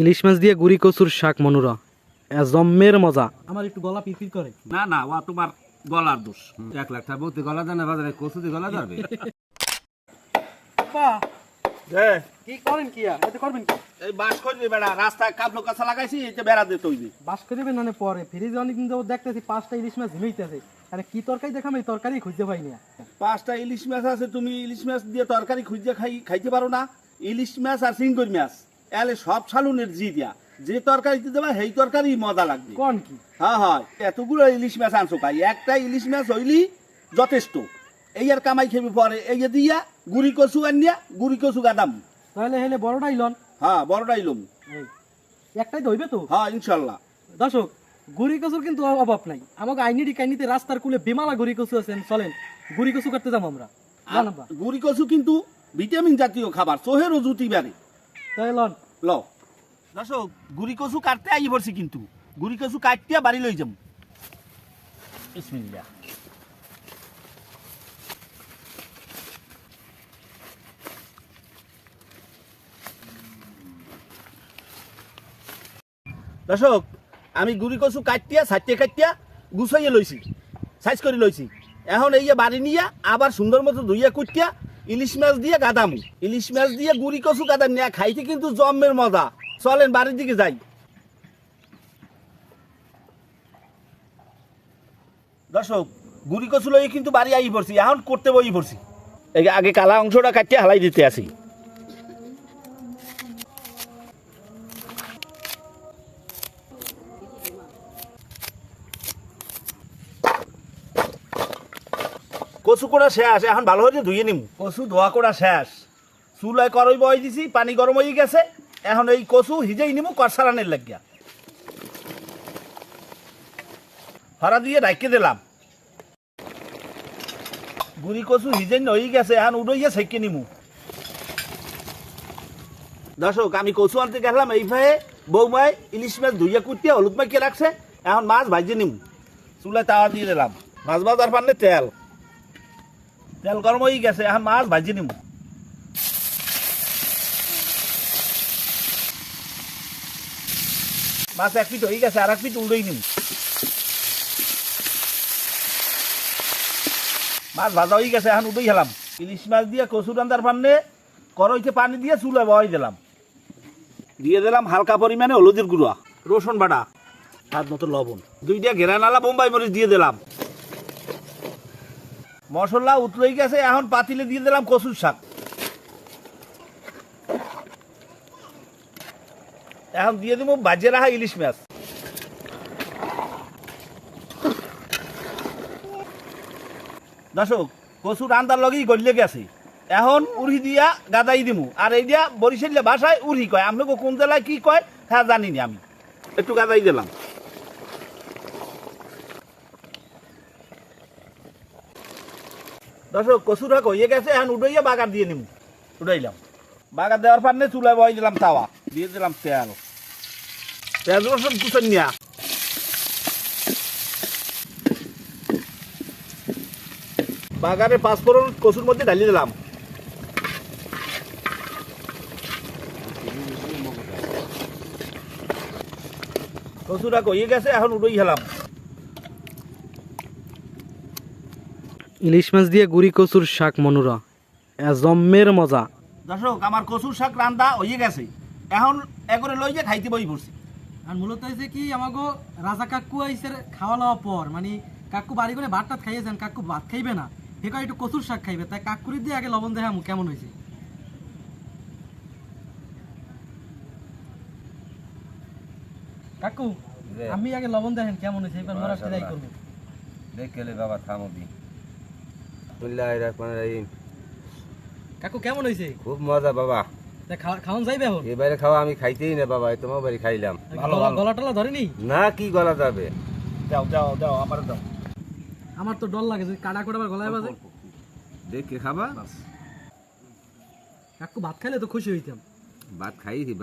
ইলিশ মাছ দিয়ে গুড়ি কচুর শাক মনুরা। জম্মের মজা। আমার একটু গলা পিরপির করে। না না ও তোমার গলার দোষ। এক লাখ টাকা বলতে গলা দেয় বাজারে কচু দিয়ে গলা যাবে কি করেন কি এতে করবেন কি? এই বাস করবি বেড়া রাস্তায় কাবলো কাছা লাগাইছি এটা বেড়া দিয়ে তৈরি বাস মানে পরে? ফ্রিজে দেখতেছি পাঁচটা ইলিশ মাছ ঝিমাইতেছে আরে কি তরকারি দেখাম এই তরকারি খুঁজতে পাই না পাঁচটা ইলিশ মাছ আছে তুমি ইলিশ মাছ দিয়ে তরকারি খুঁজে খাই খাইতে পারো না। ইলিশ মাছ আর সিঙ্গুর মাছ। এলে সব সালুনের জি দিয়া। যে তরকারিতে দেবা সেই তরকারি মজা লাগবে। কোন কি? হ্যাঁ হয়। এতগুলো ইলিশ মাছ আনছো খাই একটা ইলিশ মাছ হইলি যথেষ্ট। এই আর কামাই খেবি পরে। এই যে দিয়া গুড়ি কচু আনিয়া গুড়ি কচু গাদাম। তাহলে হেলে বড়টাই লন। হ্যাঁ বড়টাই লম। একটাই ধইবে তো? হ্যাঁ ইনশাল্লাহ। দর্শক গুড়ি কচুর কিন্তু অভাব নাই। আমাকে আইনিডি কাইনিতে রাস্তার কুলে বিমালা গুড়ি কচু আছেন চলেন গুড়ি কচু কাটতে যাব আমরা। গুড়ি কচু কিন্তু ভিটামিন জাতীয় খাবার চোহেরও জুতি বাড়ে। তাহলে লন ল। দর্শক গুড়ি কচু কাটতে আই পড়ছি কিন্তু। গুড়ি কচু কাটতে বাড়ি লই যাম বিসমিল্লাহ। দর্শক আমি গুড়ি কচু কাটিয়া সাইটে কাটিয়া গুছাইয়ে লইছি সাইজ করে লইছি। এখন এই যে বাড়ি নিয়ে আবার সুন্দর মতো ধুইয়া কুটিয়া ইলিশ মাছ দিয়ে গাদামু। ইলিশ মাছ দিয়ে গুড়ি কচু গাদা নিয়ে খাইতে কিন্তু জম্মের মজা। চলেন, বাড়ির দিকে যাই। দর্শক, গুড়ি কচু লই কিন্তু বাড়ি আই পড়ছি এখন করতে বই পড়ছি আগে কালা অংশটা কাটিয়ে হালাই দিতে আসি। কচু করা শেষ, এখন ভালো হয়েছে, ধুয়ে নিম। কচু ধোয়া করা শেষ। চুলায় করই বই দিছি, পানি গরম হয়ে গেছে। এখন এই কচু হিজেই নিমু করসারানের লাগিয়া। হরা দিয়ে ডাইকে দিলাম। গুড়ি কচু হিজেই নই গেছে, এখন উড়ইয়া সেকে নিমু। দর্শক, আমি কচু আনতে গেলাম এইভাবে বৌমায় ইলিশ মাছ ধুইয়া কুটিয়া হলুদ মাখিয়ে রাখছে, এখন মাছ ভাজিয়ে নিমু। চুলায় তাওয়া দিয়ে দিলাম। মাছ ভাজার পারলে তেল। তেল গরম হয়ে গেছে এখন মাছ ভাজি নিম। মাছ এক পিট হয়ে গেছে আর এক পিট উল্টোই নিম। মাছ ভাজা হয়ে গেছে এখন উল্টোই খেলাম ইলিশ মাছ দিয়ে কচু রান্দার পান্নে করইতে পানি দিয়ে, চুলে বহাই দিলাম দিয়ে দিলাম হালকা পরিমাণে হলুদের গুঁড়া। রসুন বাটা। হাত মতো লবণ। দুইটা ঘেরা নালা, বোম্বাই মরিচ দিয়ে দিলাম। মশলা উতলেই গেছে, এখন পাতিলে দিয়ে দিলাম কচুর শাক। এখন দিয়ে দিব বাজে রাখা ইলিশ মাছ। দর্শক কচু রান্দার লগেই গলিয়ে গেছে। এখন উড়ি দিয়া গাদাই দিমু। আর এই দিয়া বরিশালে ভাষায় উড়ি কয়। আপনাকে কোন জেলায় কি কয় হ্যাঁ জানিনা আমি। একটু গাদাই দিলাম। দর্শক, কচুর হাক হয়ে গেছে, এখন উড়াইয়া বাগার দিয়ে নিমু। উড়াইলাম। বাগার দেওয়ার পারনে চুলায় বই দিলাম তাওয়া, দিয়ে দিলাম তেল। পেঁয়াজ রসুন কুচন নিয়া। বাগারে পাঁচফোড়ন কচুর মধ্যে ঢালিয়ে দিলাম। কচুর হাক হয়ে গেছে, এখন উড়াই হেলাম। ইলিশ মাছ দিয়ে গুড়ি কচুর শাক মনুরা। জম্মের মজা। দর্শক আমার কচুর শাক রান্দা হয়ে গেছে। এখন একরে লই যে খাইতে বই পড়ছি। আর মূলত হয়েছে কি আমাগো রাজা কাকু আইসে খাওয়া লওয়ার পর মানে কাকু বাড়ি করে ভাত টাত খাইয়েছেন কাকু ভাত খাইবে না। হেকা একটু কচুর শাক খাইবে। তাই কাকুরি দিয়ে আগে লবণ দেখাম কেমন হয়েছে কাকু আমি আগে লবণ দেখেন কেমন হয়েছে এবার মোরা ফিরাই করব। দেখলে বাবা থামো দি রহমান রহিম। কাকু কেমন হয়েছে? খুব মজা বাবা। তা খাওয়া খাওয়ান যাইবে এখন? এবারে খাওয়া আমি খাইতেই না বাবা এই তোমার বাড়ি খাইলাম। গলা- টলা ধরেনি? না কি গলা যাবে দাও দাও দাও আমার দাও। আমার তো ডর লাগে যদি কাটা করে আবার গলায় বাজে। দেখে খাবা? কাকু ভাত খাইলে তো খুশি হইতাম। ভাত খাইছি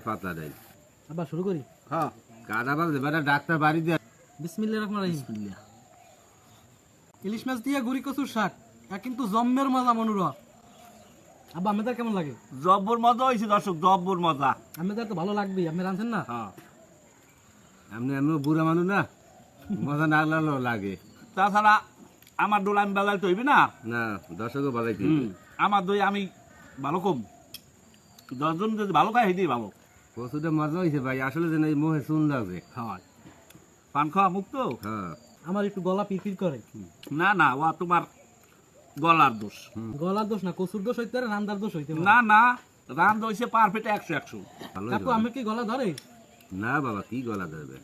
পাতলা ডাইল আবার শুরু করি। হ্যাঁ। কাদা বাজে বেটা ডাক্তার বাড়ি দিয়ে বিসমিল্লাহ রহমান রহিম। ইলিশ মাছ দিয়ে গুড়ি কচুর শাক কিন্তু জম্মের মজা মনুরা আব্বা আমাদের কেমন লাগে? জব্বর মজা হয়েছে দর্শক জব্বর মজা। আমাদের তো ভালো লাগবে আপনি রাঁধছেন না? হ্যাঁ। আপনি এমন বুড়া মানুষ না মজা না লাগলেও লাগে। তাছাড়া আমার দোল আমি বাজার তো হইবি না? না দর্শকও বাজাইতে হুম, আমার দই আমি ভালো কম। দশজন যদি ভালো খায় হেঁটেই ভালো। কচুটা মজা হয়েছে ভাই আসলে যে এই মোহে চুন লাগছে। হয়। পান খাওয়া মুক্ত? হ্যাঁ। আমার একটু গলা পিরপির করে। না না ও তোমার গলার দোষ। গলার দোষ না কসুর দোষ হইতে পারে রান্দার দোষ হইতে না না রান হইছে পারফেক্ট একশো একশো। কাকু আমি কি গলা ধরে? না বাবা কি গলা ধরবে?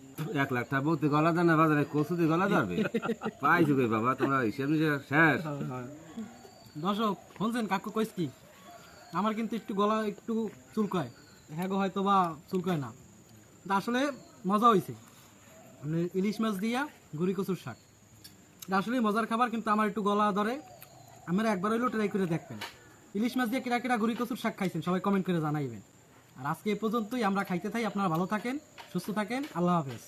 এক লাখ টাকা বলতে গলা দেয় না বাজারে কচুতে গলা ধরবে? পাইছো কে বাবা তোমরা হিসেব নিশে শেষ। দর্শক শুনছেন কাকু কইস কি? আমার কিন্তু একটু গলা একটু চুলকায়। হ্যাঁ গো হয়তো বা চুলকায় না। আসলে মজা হয়েছে মানে ইলিশ মাছ দিয়া গুড়ি কচুর শাক। আসলে মজার খাবার, কিন্তু আমার একটু গলা ধরে। আমরা একবার হইলেও ট্রাই করে দেখবেন। ইলিশ মাছ দিয়ে কিরা কিরা গুড়ি কচুর শাক খাইছেন, সবাই কমেন্ট করে জানাইবেন। আর আজকে এ পর্যন্তই, আমরা খাইতে থাই, আপনারা ভালো থাকেন, সুস্থ থাকেন, আল্লাহ হাফেজ।